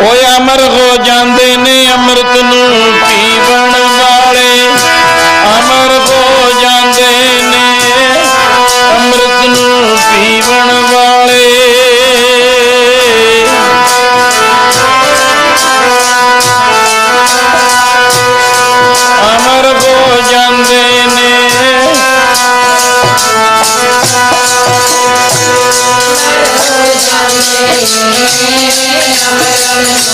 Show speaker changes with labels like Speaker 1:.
Speaker 1: ਓਏ ਅਮਰ ਹੋ ਜਾਂਦੇ ਨੇ ਅੰਮ੍ਰਿਤ ਨੂੰ ਪੀਵਣ ਵਾਲੇ। ਅਮਰ ਹੋ ਜਾਂਦੇ ਨੇ ਅੰਮ੍ਰਿਤ ਨੂੰ ਪੀਵਣ ਵਾਲੇ। ਅਮਰ ਹੋ ਜਾਂਦੇ ਨੇ ਅਮਰ ਹੋ ਜਾਂਦੇ ਨੇ। ਅੰਮ੍ਰਿਤ ਨੂੰ